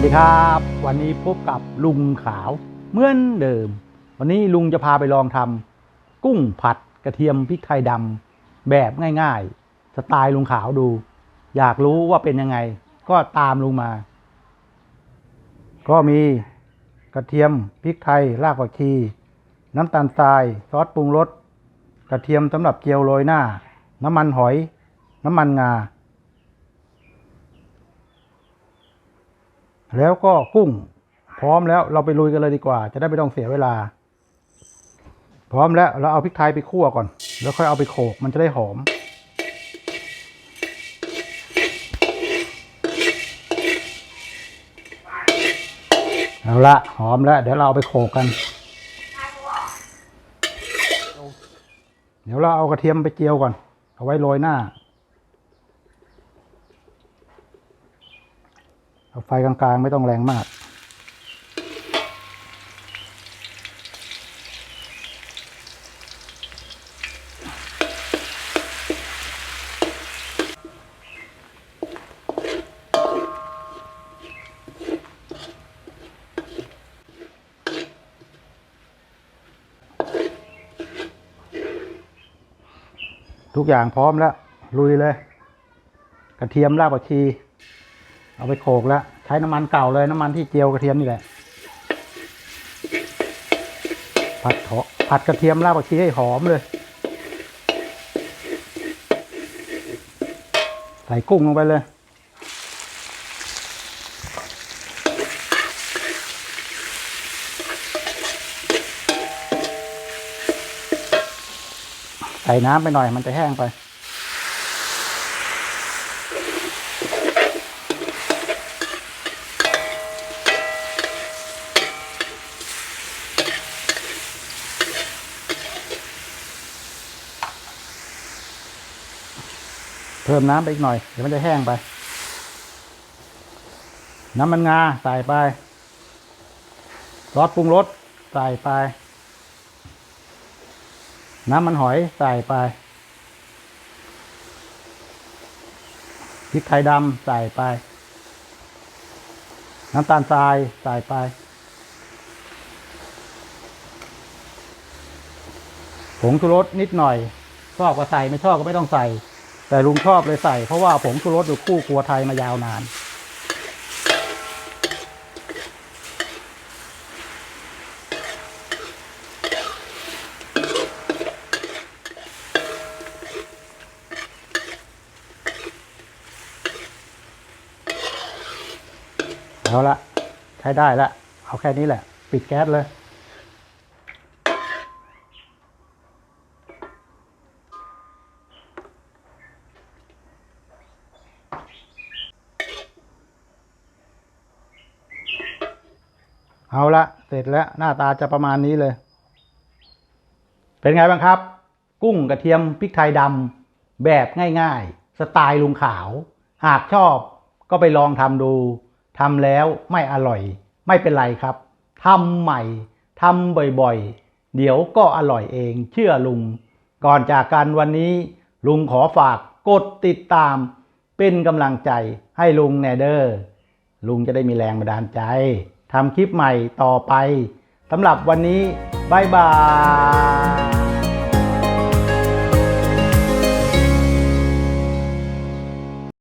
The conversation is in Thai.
วัสดีครับ วันนี้พบกับลุงขาวเหมือนเดิม วันนี้ลุงจะพาไปลองทำกุ้งผัดกระเทียมพริกไทยดำแบบง่ายๆ สไตล์ลุงขาวดู อยากรู้ว่าเป็นยังไง ก็ตามลุงมา ก็มีกระเทียมพริกไทยรากผักชี น้ำตาลทราย ซอสปรุงรสกระเทียมสำหรับเจียวโรยหน้า น้ำมันหอย น้ำมันงา แล้วก็กุ้ง พร้อมแล้วเราไปลุยกันเลยดีกว่า จะได้ไม่ต้องเสียเวลา พร้อมแล้วเราเอาพริกไทยไปคั่วก่อน แล้วค่อยเอาไปโขกมันจะได้หอมเอาละหอมแล้ว เดี๋ยวเราเอาไปโขกกัน เดี๋ยวเราเอากระเทียมไปเจียวก่อน เอาไว้โรยหน้า เอาไฟกลางๆ ไม่ต้องแรงมาก ทุกอย่างพร้อมแล้ว ลุยเลย กระเทียมรากผักชี เอาไปโขลกแล้ว ใช้น้ำมันเก่าเลยน้ำมันที่เจียวกระเทียมนี่แหละ ผัดหอผัดกระเทียมรากผักชีให้หอมเลย ใส่กุ้งลงไปเลย ใส่น้ำไปหน่อยมันจะแห้งไป เพิ่มน้ำไปอีกหน่อย เดี๋ยวมันจะแห้งไป น้ำมันงาใส่ไปซอสปรุงรสใส่ไป น้ำมันหอยใส่ไปพริกไทยดำใส่ไป น้ำตาลทรายใส่ไป ผงชูรสนิดหน่อย ชอบก็ใส่ไม่ชอบก็ไม่ต้องใส่ แต่ลุงชอบเลยใส่ เพราะว่าผงชูรสอยู่คู่ครัวไทยมายาวนาน เอาละใช้ได้ละ เอาแค่นี้แหละ ปิดแก๊สเลย เอาละเสร็จแล้วหน้าตาจะประมาณนี้เลย เป็นไงบ้างครับ กุ้งกระเทียมพริกไทยดำแบบง่ายๆ สไตล์ลุงขาว หากชอบก็ไปลองทำดูทำแล้วไม่อร่อย ไม่เป็นไรครับทำใหม่ทำบ่อยๆ เดี๋ยวก็อร่อยเองเชื่อลุง ก่อนจากกันวันนี้ ลุงขอฝากกดติดตาม เป็นกำลังใจให้ลุงแนเดอร์ ลุงจะได้มีแรงบันดาลใจ ทำคลิปใหม่ต่อไปสำหรับวันนี้บ๊ายบาย